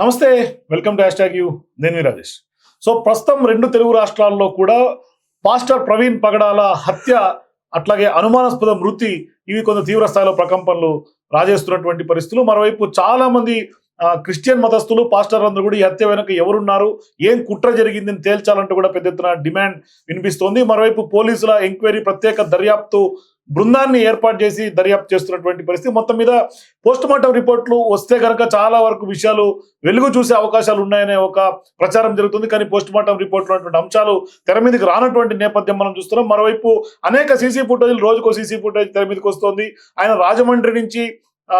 నమస్తే welcome to hashtag U. నేను మీ రాజేష్. సో ప్రస్తుతం రెండు తెలుగు రాష్ట్రాల్లో కూడా పాస్టర్ ప్రవీణ్ పగడాల హత్య అట్లాగే అనుమానాస్పద మృతి ఇవి కొంత తీవ్ర స్థాయిలో ప్రకంపనలు రాజేస్తున్నటువంటి పరిస్థితులు. మరోవైపు చాలా మంది క్రిస్టియన్ మతస్థులు పాస్టర్ అందరూ కూడా ఈ హత్య వెనక ఎవరున్నారు ఏం కుట్ర జరిగిందని తేల్చాలంటూ కూడా పెద్ద ఎత్తున డిమాండ్ వినిపిస్తోంది. మరోవైపు పోలీసుల ఎంక్వైరీ ప్రత్యేక దర్యాప్తు బృందాన్ని ఏర్పాటు చేసి దర్యాప్తు చేస్తున్నటువంటి పరిస్థితి. మొత్తం మీద పోస్ట్ మార్టం రిపోర్ట్లు వస్తే కనుక చాలా వరకు విషయాలు వెలుగు చూసే అవకాశాలు ఉన్నాయనే ఒక ప్రచారం జరుగుతుంది. కానీ పోస్ట్ మార్టం రిపోర్ట్లో ఉన్నటువంటి అంశాలు తెర మీదకి రానటువంటి నేపథ్యం మనం చూస్తున్నాం. మరోవైపు అనేక సీసీ ఫుటేజ్ రోజుకో సీసీ ఫుటేజ్ తెర మీదకి వస్తుంది. ఆయన రాజమండ్రి నుంచి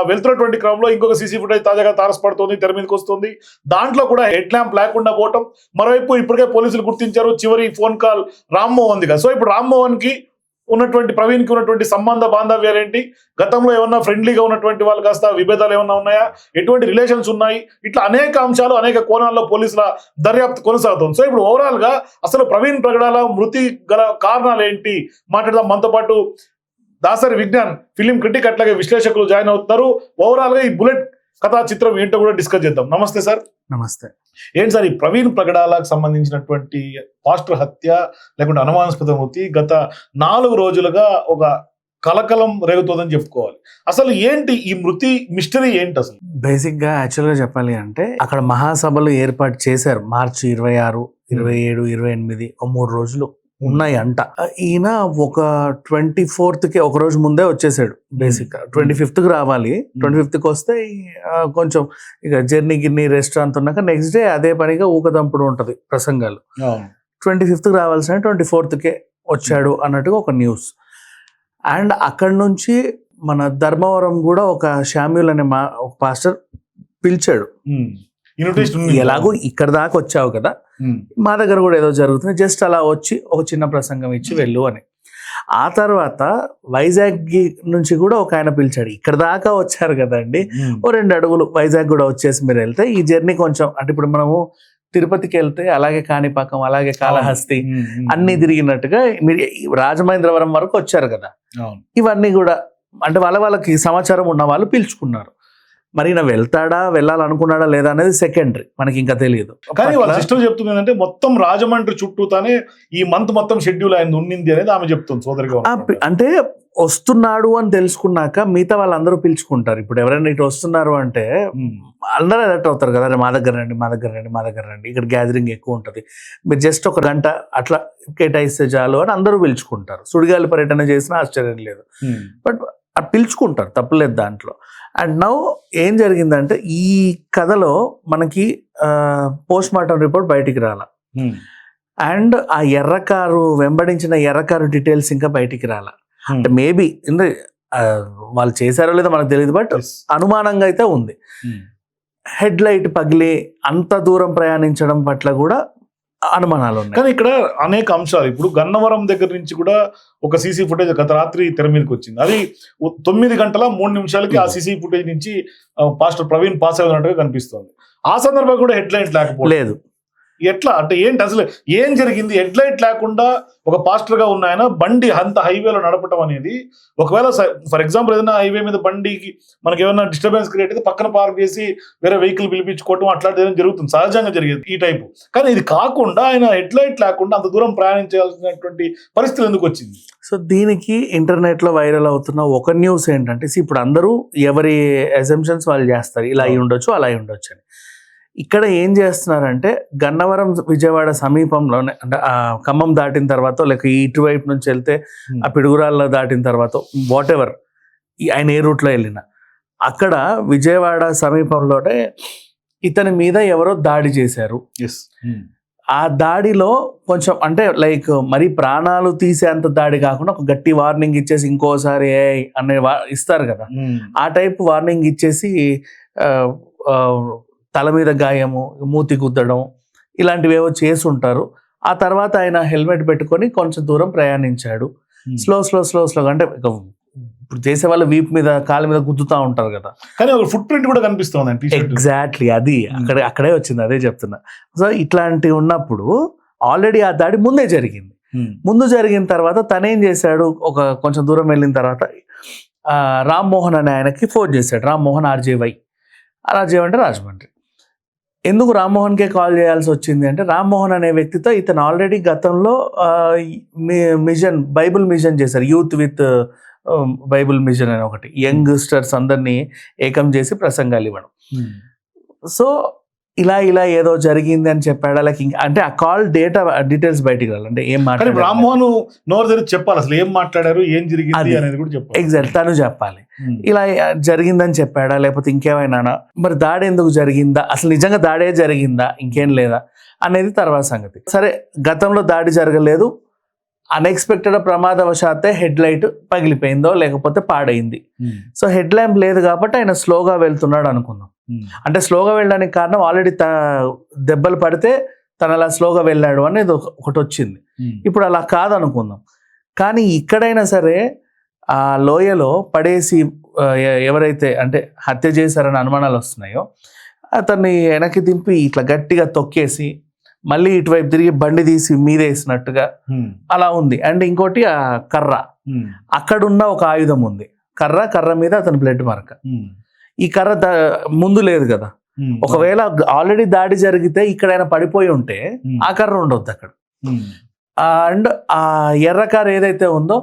వెళ్తున్నటువంటి క్రమంలో ఇంకొక సీసీ ఫుటేజ్ తాజాగా తారసపడుతోంది తెర మీదకి వస్తుంది. దాంట్లో కూడా హెడ్ ల్యాంప్ లేకుండా పోవటం. మరోవైపు ఇప్పటికే పోలీసులు గుర్తించారు. చివరి ఫోన్ కాల్ రామ్మోహన్ దిగా సో ఇప్పుడు రామ్మోహన్కి ఉన్నటువంటి ప్రవీణ్కి ఉన్నటువంటి సంబంధ బాంధవ్యాలు ఏంటి గతంలో ఏమన్నా ఫ్రెండ్లీగా ఉన్నటువంటి వాళ్ళు కాస్త విభేదాలు ఏమన్నా ఉన్నాయా? ఎటువంటి రిలేషన్స్ ఉన్నాయి? ఇట్లా అనేక అంశాలు అనేక కోణాల్లో పోలీసుల దర్యాప్తు కొనసాగుతుంది. సో ఇప్పుడు ఓవరాల్గా అసలు ప్రవీణ్ ప్రగడాల మృతి గల కారణాలు ఏంటి మాట్లాడదాం. మనతో పాటు దాసరి విజ్ఞాన్ ఫిలిం క్రిటిక్ అట్లాగే విశ్లేషకులు జాయిన్ అవుతున్నారు ఓవరాల్గా ఈ బుల్లెట్ కథా చిత్రం ఏంటో కూడా డిస్కస్ చేద్దాం. నమస్తే సార్. నమస్తే. ఏంటి సార్ ఈ ప్రవీణ్ ప్రగడాలకు సంబంధించినటువంటి పాస్టర్ హత్య లేకుంటే అనుమానాస్పద మృతి గత నాలుగు రోజులుగా ఒక కలకలం రేగుతోందని చెప్పుకోవాలి. అసలు ఏంటి ఈ మృతి మిస్టరీ ఏంటి అసలు? బేసిక్గా యాక్చువల్గా చెప్పాలి అంటే అక్కడ మహాసభలు ఏర్పాటు చేశారు మార్చి ఇరవై ఆరు ఇరవై ఏడు ఇరవై ఎనిమిది ఓ మూడు రోజులు. ఉన్నాయి అంట ఈయన ఒక ట్వంటీ ఫోర్త్కి ఒక రోజు ముందే వచ్చేసాడు బేసిక్గా. ట్వంటీ ఫిఫ్త్కి రావాలి ట్వంటీ ఫిఫ్త్కి వస్తే కొంచెం ఇక జర్నీ గిన్ని రెస్టారెంట్ ఉన్నాక నెక్స్ట్ డే అదే పనిగా ఊకదంపుడు ఉంటది ప్రసంగాలు. ట్వంటీ ఫిఫ్త్ రావాల్సిన ట్వంటీ ఫోర్త్కే వచ్చాడు అన్నట్టుగా ఒక న్యూస్. అండ్ అక్కడి నుంచి మన ధర్మవరం కూడా ఒక షామ్యుల్ అనే మా ఒక పాస్టర్ పిలిచాడు. ఇన్విటేషన్ ఎలాగో ఇక్కడ దాకా వచ్చావు కదా. మా దగ్గర కూడా ఏదో జరుగుతుంది. జస్ట్ అలా వచ్చి ఒక చిన్న ప్రసంగం ఇచ్చి వెళ్ళు అని. ఆ తర్వాత వైజాగ్ నుంచి కూడా ఒక ఆయన పిలిచాడు. ఇక్కడ దాకా వచ్చారు కదండి. ఓ రెండు అడుగులు వైజాగ్ కూడా వచ్చేసి మీరు వెళ్తే ఈ జర్నీ కొంచెం అంటే ఇప్పుడు మనము తిరుపతికి వెళ్తే అలాగే కాణిపాకం అలాగే కాళహస్తి అన్ని తిరిగినట్టుగా మీరు రాజమహేంద్రవరం వరకు వచ్చారు కదా. ఇవన్నీ కూడా అంటే వాళ్ళ వాళ్ళకి సమాచారం ఉన్న వాళ్ళు పిలుచుకున్నారు. మరి ఈయన వెళ్తాడా వెళ్ళాలనుకున్నాడా లేదా అనేది సెకండరీ మనకి ఇంకా తెలియదు. కానీ వాళ్ళ సిస్టర్ చెప్తుంది ఏంటంటే మొత్తం రాజమండ్రి చుట్టూతానే ఈ మంత్ మొత్తం షెడ్యూల్ అయింది ఉండింది అనేది ఆమె చెప్తుంది సోదరిగా అంటే వస్తున్నాడు అని తెలుసుకున్నాక మిగతా వాళ్ళందరూ పిలుచుకుంటారు. ఇప్పుడు ఎవరైనా ఇటు వస్తున్నారు అంటే. అందరూ అలర్ట్ అవుతారు కదా "అరే, మా దగ్గర రండి మా దగ్గర రండి మా దగ్గర రండి ఇక్కడ గ్యాదరింగ్ ఎక్కువ ఉంటుంది. మీరు జస్ట్ ఒక గంట అట్లా కేటాయిస్తే చాలు అని అందరూ పిలుచుకుంటారు. సుడిగాలి పర్యటన చేసినా ఆశ్చర్యం లేదు. బట్ అది పిలుచుకుంటారు తప్పలేదు దాంట్లో అండ్ నౌ ఏం జరిగిందంటే ఈ కథలో మనకి పోస్ట్ మార్టం రిపోర్ట్ బయటికి రాల. అండ్ ఆ ఎర్రకారు వెంబడించిన ఎర్రకారు డీటెయిల్స్ ఇంకా బయటికి రాల అంటే మేబీ వాళ్ళు చేశారో లేదో మనకు తెలియదు బట్. అనుమానంగా అయితే ఉంది. హెడ్ లైట్ పగిలి అంత దూరం ప్రయాణించడం పట్ల కూడా అనుమానాలు ఉన్నాయి కానీ ఇక్కడ అనేక అంశాలు. ఇప్పుడు గన్నవరం దగ్గర నుంచి కూడా ఒక సీసీ ఫుటేజ్ గత రాత్రి తెర మీదకి వచ్చింది. అది తొమ్మిది గంటల మూడు నిమిషాలకి ఆ సీసీ ఫుటేజ్ నుంచి పాస్టర్ ప్రవీణ్ పాస్ అవుతున్నట్టుగా కనిపిస్తోంది. ఆ సందర్భంగా కూడా హెడ్ లైట్ లేకపోతే లేదు. ఎట్లా? అంటే ఏంటి అసలు ఏం జరిగింది? హెడ్ లైట్ లేకుండా ఒక పాస్టర్గా ఉన్న ఆయన బండి అంత హైవేలో నడపటం అనేది ఒకవేళ ఫర్ ఎగ్జాంపుల్ ఏదైనా హైవే మీద బండికి మనకి ఏమైనా డిస్టర్బెన్స్ క్రియేట్ అయితే పక్కన పార్క్ చేసి వేరే వెహికల్ పిలిపించుకోవటం అట్లాంటిది ఏదైనా జరుగుతుంది. సహజంగా జరిగేది ఈ టైపు. కానీ ఇది కాకుండా ఆయన హెడ్ లైట్ లేకుండా అంత దూరం ప్రయాణించాల్సినటువంటి పరిస్థితులు ఎందుకు వచ్చింది? సో దీనికి ఇంటర్నెట్లో వైరల్ అవుతున్న ఒక న్యూస్ ఏంటంటే ఇప్పుడు అందరూ ఎవరి అజంప్షన్స్ వాళ్ళు చేస్తారు ఇలా అయి ఉండొచ్చు అలా అయి ఉండొచ్చు అని. ఇక్కడ ఏం చేస్తున్నారంటే గన్నవరం విజయవాడ సమీపంలోనే అంటే ఆ ఖమ్మం దాటిన తర్వాత లేక ఇటువైపు నుంచి వెళ్తే ఆ పిడుగురాల్లో దాటిన తర్వాత వాట్ ఎవర్ ఆయన ఏ రూట్లో వెళ్ళిన. అక్కడ విజయవాడ సమీపంలోనే ఇతని మీద ఎవరో దాడి చేశారు. ఎస్ ఆ దాడిలో కొంచెం అంటే లైక్ మరి ప్రాణాలు తీసేంత దాడి కాకుండా ఒక గట్టి వార్నింగ్ ఇచ్చేసి ఇంకోసారి "ఏయ్" అనే వా- ఇస్తారు కదా. ఆ టైప్ వార్నింగ్ ఇచ్చేసి తల మీద గాయము మూతి గుద్దడం ఇలాంటివి ఏవో చేసి ఉంటారు ఆ తర్వాత ఆయన హెల్మెట్ పెట్టుకొని కొంచెం దూరం ప్రయాణించాడు. స్లో స్లో స్లో స్లో అంటే ఇప్పుడు చేసే వాళ్ళు వీప్ మీద కాళ్ళ మీద గుద్దుతా ఉంటారు కదా. కానీ ఒక ఫుట్ ప్రింట్ కూడా కనిపిస్తుంది ఎగ్జాక్ట్లీ అది అక్కడే అక్కడే వచ్చింది అదే చెప్తున్నా. సో ఇట్లాంటి ఉన్నప్పుడు ఆల్రెడీ ఆ దాడి ముందే జరిగింది. ముందు జరిగిన తర్వాత తనేం చేశాడు ఒక కొంచెం దూరం వెళ్ళిన తర్వాత రామ్మోహన్ అనే ఆయనకి ఫోన్ చేశాడు. రామ్మోహన్ ఆర్జేవై. ఆర్జేవై అంటే రాజమండ్రి. ఎందుకు రామ్మోహన్కే కాల్ చేయాల్సి వచ్చింది అంటే రామ్మోహన్ అనే వ్యక్తితో ఇతను ఆల్రెడీ గతంలో మిషన్ బైబిల్ మిషన్ చేశారు. యూత్ విత్ బైబిల్ మిషన్ అని ఒకటి. యంగ్స్టర్స్ అందరినీ ఏకం చేసి ప్రసంగాలు ఇవ్వడం. సో ఇలా ఇలా ఏదో జరిగింది అని చెప్పాడు? అలాగే ఇంకా అంటే ఆ కాల్ డేటా డీటెయిల్స్ బయటికి రాలి అంటే ఏం మాట్లాడారు రామ్మోహన్ నోరు తెరిచి చెప్పాలి. అసలు ఏం మాట్లాడారు? ఏం జరిగింది. అనేది కూడా చెప్పాలి. ఎగ్జాక్ట్ తను చెప్పాలి. ఉమ్. ఇలా జరిగిందని చెప్పాడా? లేకపోతే ఇంకేమైనా మరి దాడి ఎందుకు జరిగిందా? అసలు నిజంగా దాడే జరిగిందా? ఇంకేం లేదా? అనేది తర్వాత సంగతి. సరే గతంలో దాడి జరగలేదు. అన్ఎక్స్పెక్టెడ్ ప్రమాదవశాత్తే హెడ్ లైట్ పగిలిపోయిందో లేకపోతే పాడైంది. సో హెడ్ ల్యాంప్ లేదు కాబట్టి ఆయన స్లోగా వెళ్తున్నాడు అనుకుందాం ఉమ్. అంటే స్లోగా వెళ్ళడానికి కారణం ఆల్రెడీ దెబ్బలు పడితే తను అలా స్లోగా వెళ్ళాడు అనేది ఒక- ఒకటి వచ్చింది ఉమ్. ఇప్పుడు అలా కాదనుకుందాం కానీ ఇక్కడైనా సరే ఆ లోయలో పడేసి ఎవరైతే అంటే హత్య చేశారని అనుమానాలు వస్తున్నాయో అతన్ని వెనక్కి దింపి ఇట్లా గట్టిగా తొక్కేసి మళ్ళీ ఇటువైపు తిరిగి బండి తీసి మీదేసినట్టుగా ఉమ్. అలా ఉంది అండ్ ఇంకోటి ఆ కర్ర. అక్కడున్న ఒక ఆయుధం ఉంది కర్ర కర్ర మీద అతని బ్లడ్ మార్క్. ఈ కర్ర ముందు లేదు కదా. ఒకవేళ ఆల్రెడీ దాడి జరిగితే ఇక్కడైనా పడిపోయి ఉంటే. ఆ కర్ర ఉండొద్దు అక్కడ. అండ్ ఆ ఎర్ర కార్ ఏదైతే ఉందో.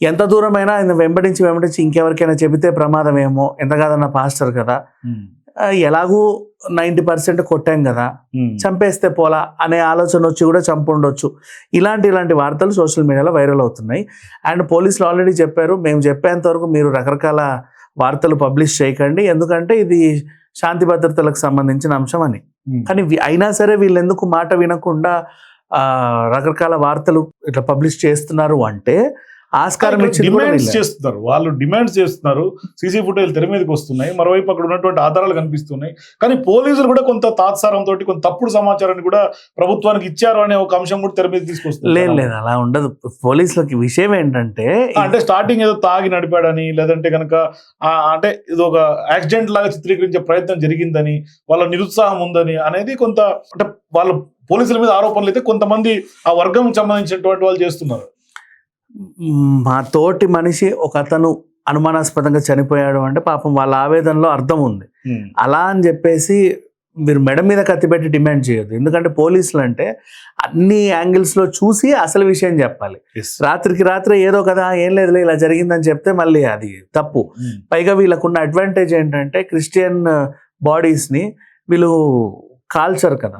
ఎంత దూరమైనా ఆయన వెంబడించి వెంబడించి ఇంకెవరికైనా చెబితే ప్రమాదం ఏమో ఎంత కాదన్న పాస్టర్ కదా ఎలాగూ నైంటీ పర్సెంట్ కొట్టాం కదా. చంపేస్తే పోలా అనే ఆలోచన వచ్చి కూడా చంపుండొచ్చు. ఇలాంటి ఇలాంటి వార్తలు సోషల్ మీడియాలో వైరల్ అవుతున్నాయి. అండ్ పోలీసులు ఆల్రెడీ చెప్పారు మేము చెప్పేంత వరకు మీరు రకరకాల వార్తలు పబ్లిష్ చేయకండి. ఎందుకంటే ఇది శాంతి భద్రతలకు సంబంధించిన అంశం అని. కానీ అయినా సరే వీళ్ళు ఎందుకు మాట వినకుండా రకరకాల వార్తలు ఇట్లా పబ్లిష్ చేస్తున్నారు అంటే ఆస్కారం డిమాండ్స్. చేస్తున్నారు. వాళ్ళు డిమాండ్స్ చేస్తున్నారు. సీసీ ఫుటేజ్ తెర మీదకి వస్తున్నాయి. మరోవైపు అక్కడ ఉన్నటువంటి ఆధారాలు కనిపిస్తున్నాయి. కానీ పోలీసులు కూడా కొంత తాత్సారం తోటి కొంత తప్పుడు సమాచారాన్ని కూడా ప్రభుత్వానికి ఇచ్చారు అనే ఒక అంశం కూడా తెర మీద లేదు తీసుకొస్తున్నారు. లేదు అలా ఉండదు. పోలీసులకి విషయం ఏంటంటే అంటే స్టార్టింగ్ ఏదో తాగి నడిపాడని లేదంటే కనుక అంటే ఇది ఒక యాక్సిడెంట్ లాగా చిత్రీకరించే ప్రయత్నం జరిగిందని వాళ్ళ నిరుత్సాహం ఉందని అనేది కొంత అంటే వాళ్ళ పోలీసుల మీద ఆరోపణలు అయితే కొంతమంది ఆ వర్గం సంబంధించినటువంటి వాళ్ళు చేస్తున్నారు. మ్, తోటి మనిషి ఒక అతను అనుమానాస్పదంగా చనిపోయాడు అంటే పాపం వాళ్ళ ఆవేదనలో అర్థం ఉంది. అలా అని చెప్పేసి మీరు మెడ మీద కత్తిపెట్టి డిమాండ్ చేయొద్దు. ఎందుకంటే పోలీసులు అంటే అన్ని యాంగిల్స్లో చూసి అసలు విషయం చెప్పాలి. రాత్రికి రాత్రి ఏదో కదా ఏం లేదులే ఇలా జరిగిందని చెప్తే మళ్ళీ అది తప్పు. పైగా వీళ్ళకున్న అడ్వాంటేజ్ ఏంటంటే క్రిస్టియన్ బాడీస్ని వీళ్ళు కాల్చరు కదా.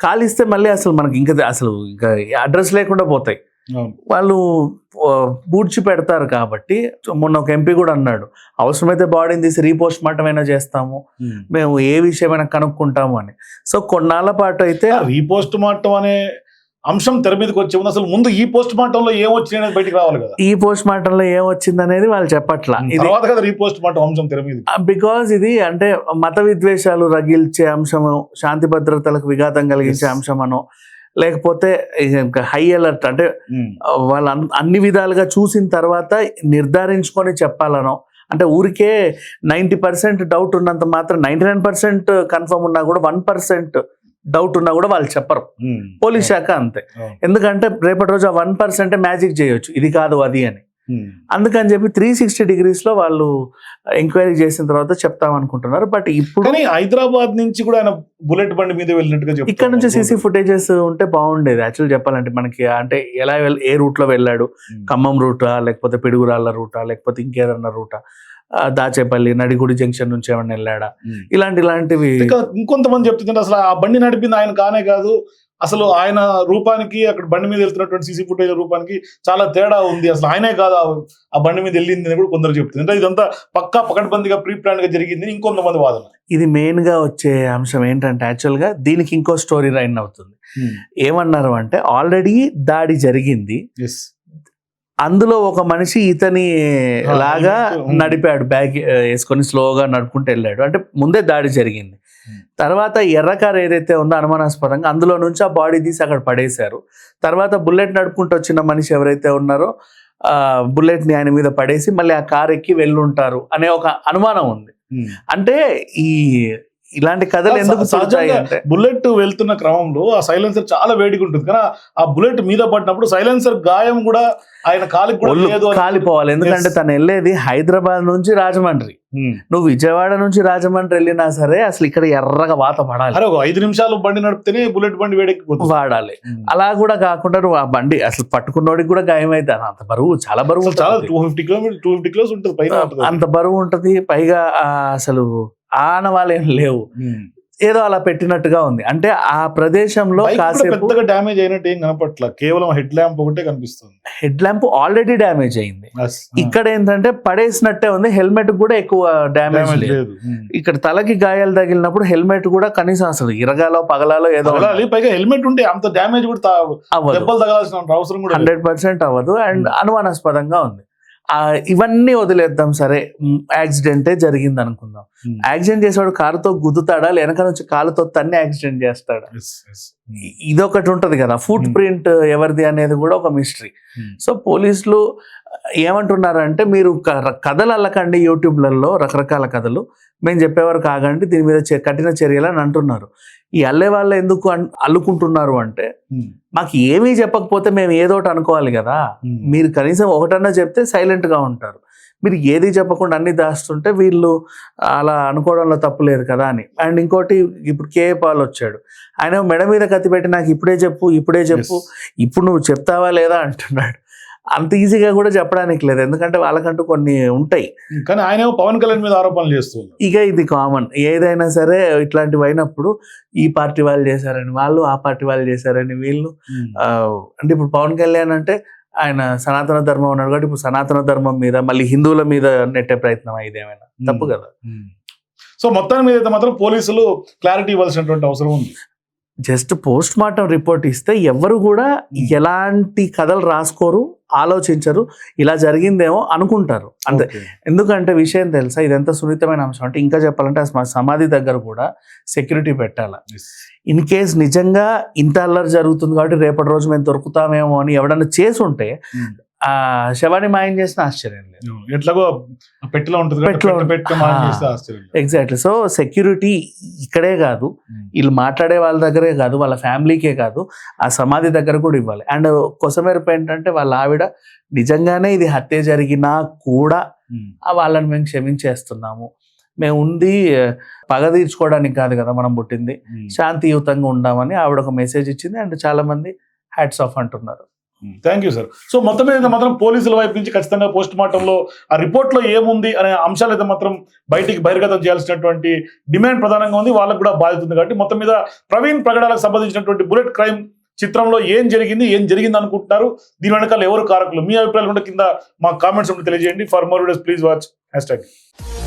కాలిస్తే మళ్ళీ అసలు మనకి ఇంకా అసలు ఇంకా అడ్రస్ లేకుండా పోతాయి. వాళ్ళు ఆ, పూడ్చి పెడతారు కాబట్టి మొన్న ఒక ఎంపీ కూడా అన్నాడు అవసరమైతే బాడీని తీసి రీపోస్ట్ మార్టం అయినా చేస్తాము మేము ఏ విషయమైనా కనుక్కుంటాము అని. సో కొన్నాళ్ళ పాటు అయితే రీపోస్ట్ మార్టం అనే అంశం తెర మీదకి వచ్చే ముందు అసలు ముందు ఈ పోస్ట్ మార్టం లో ఏం వచ్చినాయి అనేది బయటికి రావాలి కదా. ఈ పోస్ట్ మార్టంలో ఏం వచ్చింది అనేది వాళ్ళు చెప్పట్లా. ఇది తర్వాత కదా రీపోస్ట్ మార్టం అంశం తెర మీద బికాజ్ ఇది అంటే మత విద్వేషాలు రగిల్చే అంశము శాంతి భద్రతలకు విఘాతం కలిగించే Yes. అంశమనో లేకపోతే హై అలర్ట్ అంటే వాళ్ళు అన్- అన్ని విధాలుగా చూసిన తర్వాత నిర్ధారించుకొని చెప్పాలనో అంటే ఊరికే నైంటీ పర్సెంట్ డౌట్ ఉన్నంత మాత్రం నైంటీ నైన్ పర్సెంట్ కన్ఫర్మ్ ఉన్నా కూడా వన్ పర్సెంట్ డౌట్ ఉన్నా కూడా వాళ్ళు చెప్పరు. పోలీస్ శాఖ అంతే. ఎందుకంటే రేపటి రోజు ఆ వన్ పర్సెంట్ మ్యాజిక్ చేయొచ్చు. ఇది కాదు అది అని. అందుకని చెప్పి త్రీ సిక్స్టీ డిగ్రీస్లో వాళ్ళు ఎంక్వైరీ చేసిన తర్వాత చెప్తాం అనుకుంటున్నారు. బట్ ఇప్పుడు హైదరాబాద్ నుంచి కూడా ఆయన బుల్లెట్ బండి మీద వెళ్ళినట్టుగా చెప్తున్నారు. ఇక్కడ నుంచి సీసీ ఫుటేజెస్ ఉంటే బాగుండేది. యాక్చువల్ చెప్పాలంటే మనకి అంటే ఎలా ఏ రూట్లో వెళ్ళాడు? ఉమ్. ఖమ్మం రూటా లేకపోతే పిడుగురాళ్ళ రూటా లేకపోతే ఇంకేదన్నా రూటా దాచేపల్లి నడిగుడి జంక్షన్ నుంచి ఏమన్నా వెళ్ళాడా? ఉమ్. ఇలాంటి ఇలాంటివి ఇంకా ఇంకొంతమంది చెప్తుంటే అసలు ఆ బండి నడిపింది ఆయన కానే కాదు. అసలు ఆయన రూపానికి అక్కడ బండి మీద వెళ్తున్నటువంటి సీసీ ఫుటేజ్ రూపానికి చాలా తేడా ఉంది. అసలు ఆయనే కాదు ఆ- బండి మీద వెళ్ళింది అని కూడా కొందరు చెప్తుంది అంటే ఇదంతా పక్కా పకడ్బందీగా ప్రీ ప్లాన్గా జరిగింది. ఇంకొంతమంది వాదన ఇది మెయిన్గా వచ్చే అంశం ఏంటంటే యాక్చువల్గా దీనికి ఇంకో స్టోరీ రైన్ అవుతుంది. ఏమన్నారు అంటే ఆల్రెడీ దాడి జరిగింది. అందులో ఒక మనిషి ఇతని లాగా. నడిపాడు. బ్యాగ్ వేసుకొని స్లోగా నడుపుకుంటూ వెళ్ళాడు. అంటే ముందే దాడి జరిగింది. తర్వాత ఎర్ర కార్ ఏదైతే ఉందో అనుమానాస్పదంగా అందులో నుంచి ఆ బాడీ తీసి అక్కడ పడేశారు. తర్వాత బుల్లెట్ నడుపుకుంటూ వచ్చిన మనిషి ఎవరైతే ఉన్నారో ఆ బుల్లెట్ని ఆయన మీద పడేసి మళ్ళీ ఆ కార్ ఎక్కి వెళ్ళుంటారు అనే ఒక అనుమానం ఉంది. ఉమ్. అంటే ఈ ఇలాంటి కథలు ఎందుకు సహజంగా బుల్లెట్ వెళ్తున్న క్రమంలో ఆ సైలెన్సర్ చాలా వేడిగా ఉంటుంది కానీ ఆ బుల్లెట్ మీద పడినప్పుడు సైలెన్సర్ గాయం కూడా ఆయన కాలికి కూడా కాలిపోవాలి ఎందుకంటే. తను వెళ్ళేది హైదరాబాద్ నుంచి రాజమండ్రి ఉమ్. నువ్వు విజయవాడ నుంచి రాజమండ్రి వెళ్ళినా సరే అసలు ఇక్కడ ఎర్రగా వాత పడాలి అరే ఐదు నిమిషాలు బండి నడిపితేనే బుల్లెట్ బండి వేడెక్కిపోతుంది వాడాలి ఉమ్. అలా కూడా కాకుండా నువ్వు ఆ బండి అసలు పట్టుకున్నోడికి కూడా గాయం అయితే అంత బరువు చాలా బరువు చాలా. Two fifty kilometre two fifty kilos ఉంటుంది పైన. అంత బరువు ఉంటది పైగా అసలు ఆనవాళ్ళేం లేవు. ఉమ్. ఏదో అలా పెట్టినట్టుగా ఉంది. అంటే ఆ ప్రదేశంలో కాసేపు పెద్దగా డ్యామేజ్ అయినట్టు ఏం కనపట్ల కేవలం హెడ్ ల్యాంప్ ఒకటే కనిపిస్తుంది. హెడ్ ల్యాంప్ ఆల్రెడీ డ్యామేజ్ అయింది. ఇక్కడ ఏంటంటే పడేసినట్టే ఉంది. హెల్మెట్ కూడా ఎక్కువ డ్యామేజ్ లేదు. ఇక్కడ తలకి గాయాలు తగిలినప్పుడు హెల్మెట్ కూడా కనీసం అసలు ఇరగాలో పగలాలో ఏదో పైగా హెల్మెట్ ఉంటే అంత డ్యామేజ్ కూడా అవసరం కూడా. హండ్రెడ్ పర్సెంట్ అవ్వదు. అండ్. అనుమానాస్పదంగా ఉంది. ఇవన్నీ వదిలేద్దాం సరే యాక్సిడెంటే జరిగింది అనుకుందాం. యాక్సిడెంట్ చేసేవాడు కారుతో గుద్దుతాడా వెనక నుంచి కాలుతో తన్ని యాక్సిడెంట్ చేస్తాడా ఇదొకటి ఉంటది కదా ఫుట్. ప్రింట్ ఎవరిది అనేది కూడా ఒక మిస్టరీ. సో పోలీసులు ఏమంటున్నారంటే మీరు కథలు అల్లకండి యూట్యూబ్లలో రకరకాల కథలు. మేము చెప్పేవారు కాగండి దీని మీద కఠిన చర్యలు అని అంటున్నారు. ఈ అల్లే వాళ్ళు ఎందుకు అన్- అల్లుకుంటున్నారు అంటే. మాకు ఏమీ చెప్పకపోతే మేము ఏదో ఒకటి అనుకోవాలి కదా. మీరు కనీసం ఒకటన్నా చెప్తే silent గా ఉంటారు. మీరు ఏది చెప్పకుండా అన్ని దాస్తుంటే వీళ్ళు అలా అనుకోవడంలో తప్పు లేదు కదా అని. అండ్ ఇంకోటి ఇప్పుడు కేఏ పాల్ వచ్చాడు. ఆయన మెడ మీద కత్తి పెట్టి నాకు ఇప్పుడే చెప్పు ఇప్పుడే చెప్పు. ఇప్పుడు నువ్వు చెప్తావా లేదా? అంటున్నాడు. అంత ఈజీగా కూడా చెప్పడానికి లేదు. ఎందుకంటే వాళ్ళకంటూ కొన్ని ఉంటాయి. కానీ ఆయన పవన్ కళ్యాణ్ మీద ఆరోపణలు చేస్తున్నారు ఇక ఇది కామన్. ఏదైనా సరే ఇట్లాంటివి అయినప్పుడు ఈ పార్టీ వాళ్ళు చేశారని వాళ్ళు ఆ పార్టీ వాళ్ళు చేశారని వీళ్ళు అంటే ఇప్పుడు పవన్ కళ్యాణ్ అంటే ఆయన సనాతన ధర్మం ఉన్నాడు కాబట్టి ఇప్పుడు సనాతన ధర్మం మీద మళ్ళీ హిందువుల మీద నెట్టే ప్రయత్నం ఇదేమైనా తప్పు కదా. సో మొత్తాన్ని మీద అయితే మాత్రం పోలీసులు క్లారిటీ ఇవ్వాల్సినటువంటి అవసరం ఉంది. జస్ట్ పోస్ట్ మార్టం రిపోర్ట్ ఇస్తే ఎవరు కూడా ఎలాంటి కథలు రాసుకోరు ఆలోచించరు ఇలా జరిగిందేమో అనుకుంటారు అంతే. ఎందుకంటే విషయం తెలుసా ఇది ఎంత సున్నితమైన అంశం అంటే ఇంకా చెప్పాలంటే ఆ సమ- సమాధి దగ్గర కూడా సెక్యూరిటీ పెట్టాలి. ఇన్ కేస్ నిజంగా ఇంత అల్లరి జరుగుతుంది కాబట్టి రేపటి రోజు మేము దొరుకుతామేమో అని ఎవడన్నా చేసి ఉంటే Hmm. ఆ శవాన్ని మాయం చేసిన ఆశ్చర్యం లేదు. ఎట్లాగో పెట్టిలో ఉంటుంది. ఎగ్జాక్ట్లీ సో సెక్యూరిటీ ఇక్కడే కాదు. Hmm. వీళ్ళు మాట్లాడే వాళ్ళ దగ్గరే కాదు వాళ్ళ ఫ్యామిలీకే కాదు ఆ సమాధి దగ్గర కూడా ఇవ్వాలి. అండ్ కొసమెరుపు ఏంటంటే వాళ్ళ ఆవిడ నిజంగానే ఇది హత్య జరిగినా కూడా Hmm. వాళ్ళని మేము క్షమించేస్తున్నాము. మేము ఉంది పగ తీర్చుకోవడానికి కాదు కదా మనం పుట్టింది. Hmm. శాంతియుతంగా ఉండామని ఆవిడ ఒక మెసేజ్ ఇచ్చింది. అండ్ చాలా మంది హ్యాట్స్ ఆఫ్ అంటున్నారు. థ్యాంక్ యూ సార్ సో మొత్తం మీద మాత్రం పోలీసుల వైపు నుంచి ఖచ్చితంగా పోస్ట్ మార్టంలో ఆ రిపోర్ట్లో ఏముంది అనే అంశాలు అయితే మాత్రం బయటికి బహిర్గతం చేయాల్సినటువంటి డిమాండ్ ప్రధానంగా ఉంది. వాళ్ళకు కూడా బాధ్యత ఉంది కాబట్టి మొత్తం మీద ప్రవీణ్ ప్రగడాలకు సంబంధించినటువంటి బుల్లెట్ క్రైమ్ చిత్రంలో ఏం జరిగింది ఏం జరిగింది అనుకుంటున్నారు? దీని వెనకాల ఎవరు కారకులు? మీ అభిప్రాయాలు ఉంటే కింద మా కామెంట్స్ ఉంటే తెలియజేయండి. For more videos please watch hashtag